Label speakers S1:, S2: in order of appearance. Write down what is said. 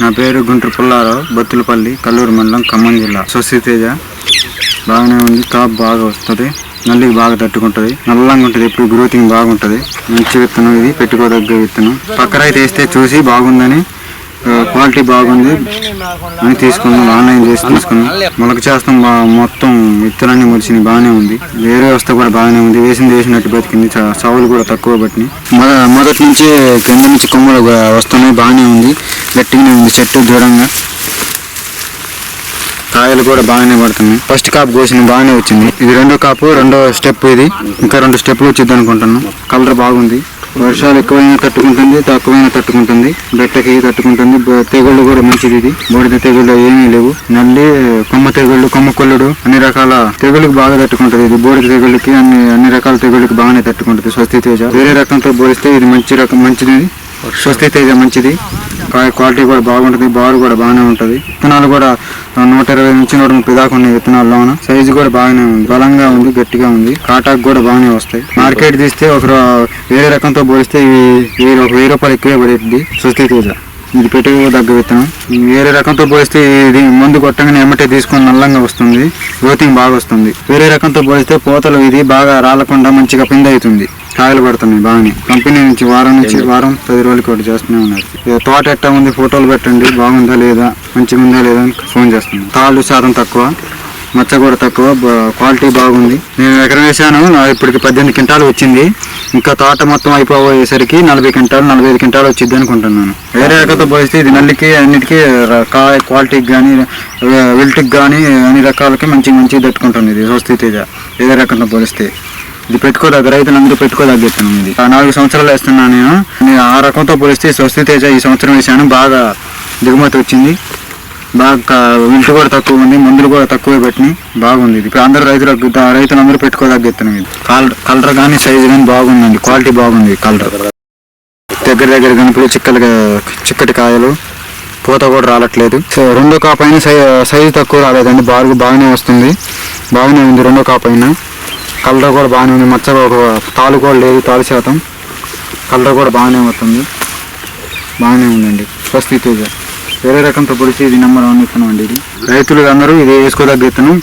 S1: నా పేరు గుంటూరు పుల్లారావు బత్తులపల్లి కల్లూరు మండలం ఖమ్మం జిల్లా. స్వస్తితేజ బాగానే ఉంది కాపు బాగా వస్తుంది నల్లికి బాగా తట్టుకుంటుంది నల్లంగా ఉంటుంది ఎప్పుడు గ్రోతింగ్ బాగుంటుంది. మంచి విత్తనం ఇది పెట్టుకోదగ్గ విత్తనం. పక్క రైతు వేస్తే చూసి బాగుందని క్వాలిటీ బాగుంది అని తీసుకున్నాం ఆన్లైన్ చేసి తీసుకున్నాం మొలక చేస్తాం బా- మొత్తం విత్తనాన్ని మొలిచింది బాగానే ఉంది. వేరే వస్తే కూడా బాగానే ఉంది వేసింది వేసినట్టు బతికింది చా- సావులు కూడా తక్కువ పట్టినాయి. మొద మొదటి నుంచి కింద నుంచి కొమ్మలు వస్తున్నాయి బాగానే ఉంది. గట్టిగానే ఉంది. చెట్టు దూరంగా. కాయలు కూడా బాగానే పడుతున్నాయి. ఫస్ట్ కాపు కోసిన బాగానే వచ్చింది. ఇది రెండో కాపు రెండో స్టెప్ ఇది. ఇంకా రెండు స్టెప్లు వచ్చింది అనుకుంటున్నాను కలర్ బాగుంది. వర్షాలు ఎక్కువైనా తట్టుకుంటుంది తక్కువైనా తట్టుకుంటుంది. బెట్టకి తట్టుకుంటుంది. తెగుళ్ళు కూడా మంచిది ఇది. బూడిద తెగుళ్ళు ఏమీ లేవు. నల్లి కొమ్మ తెగుళ్ళు కొమ్మ కొల్లుడు అన్ని రకాల తెగుళ్ళకి బాగా తట్టుకుంటుంది ఇది. బూడిద తెగుళ్ళకి అన్ని అన్ని రకాల తెగుళ్ళకి బాగానే తట్టుకుంటుంది. స్వస్తి తేజ. వేరే రకంతో పోలిస్తే ఇది మంచి రకం మంచిది స్వస్తి తేజ మంచిది. క్వాలిటీ కూడా బాగుంటుంది బారు కూడా బాగానే ఉంటుంది. విత్తనాలు కూడా నూట ఇరవై నుంచి నూట ముప్పై దాకా ఉన్నాయి విత్తనాల్లోన సైజు కూడా బాగానే ఉంది బలంగా ఉంది గట్టిగా ఉంది. కాటాకు కూడా బాగానే వస్తాయి. మార్కెట్ తీస్తే ఒక వేరే రకంతో పోలిస్తే ఇవి వెయ్యి ఒక వెయ్యి రూపాయలు ఎక్కువే పడుతుంది స్వస్తి తేజ. ఇది పెట్టుకోదగ్గ విత్తనం వేరే రకంతో పోలిస్తే ఇది మందు కొట్టగానే ఎమ్మటే తీసుకొని నల్లంగా వస్తుంది. గ్రోతింగ్ బాగా వస్తుంది. వేరే రకంతో పోలిస్తే పూతలు ఇది బాగా రాలకుండా మంచిగా పిండి అవుతుంది. కాయలు పడుతున్నాయి బాగానే. కంపెనీ నుంచి వారం నుంచి వారం పది రోజులకి ఒకటి చేస్తూనే ఉన్నారు. తోట ఎట్టా ఉంది? ఫోటోలు పెట్టండి. బాగుందా లేదా? మంచిగా ఉందా లేదా? అని ఫోన్ చేస్తున్నాను తాళ్ళు శాతం తక్కువ. మచ్చ కూడా తక్కువ క్వాలిటీ బాగుంది. నేను ఎకరం వేసాను ఇప్పటికి పద్దెనిమిది క్వింటాలు వచ్చింది. ఇంకా తోట మొత్తం అయిపోయేసరికి నలభై క్వింటాలు నలభై ఐదు క్వింటాలు వచ్చింది అనుకుంటున్నాను. వేరే రకంతో పోలిస్తే ఇది నల్లికి అన్నిటికీ కాయ క్వాలిటీకి కానీ వెల్ట్కి కానీ అన్ని రకాలకి మంచి మంచి తట్టుకుంటుంది ఇది స్వస్తి తేజ వేరే రకంతో పోలిస్తే. ఇది పెట్టుకోదగ్గ రైతులందరూ పెట్టుకోదగ్గ విత్తనం ఇది. ఆ నాలుగు సంవత్సరాలు వేస్తున్నాను నేను. ఆ రకంతో పోలిస్తే ఈ స్వస్తి తేజ ఈ సంవత్సరం వేసాను బాగా దిగుమతి వచ్చింది. బాగా క- కూడా తక్కువ ఉంది మందులు కూడా తక్కువ పెట్టినాయి. బాగుంది ఇది. ఇప్పుడు అందరూ రైతులకు రైతులందరూ పెట్టుకోదగ్గ విత్తనం ఇది. కలర్ కలర్ కానీ సైజు కానీ బాగుందండి. క్వాలిటీ బాగుంది కలర్. దగ్గర దగ్గర కనుపులు చిక్కలు చిక్కటి కాయలు పూత కూడా రాలట్లేదు. సో రెండో కాపైన సై సైజు తక్కువ రాలేదండి. బాగా బాగానే వస్తుంది. బాగానే ఉంది రెండో కాపైన కలర్ కూడా బాగానే ఉంది. మచ్చ ఒక తాలు కూడా లేదు తాలు శాతం. కలర్ కూడా బాగానే వస్తుంది. బాగానే ఉందండి. స్వస్తి తేజ. వేరే రకంతో పొడిచి ఇది నెంబర్ వన్ విత్తనం అండి ఇది. రైతులు అందరూ ఇది వేసుకోదగ్గ విత్తనం.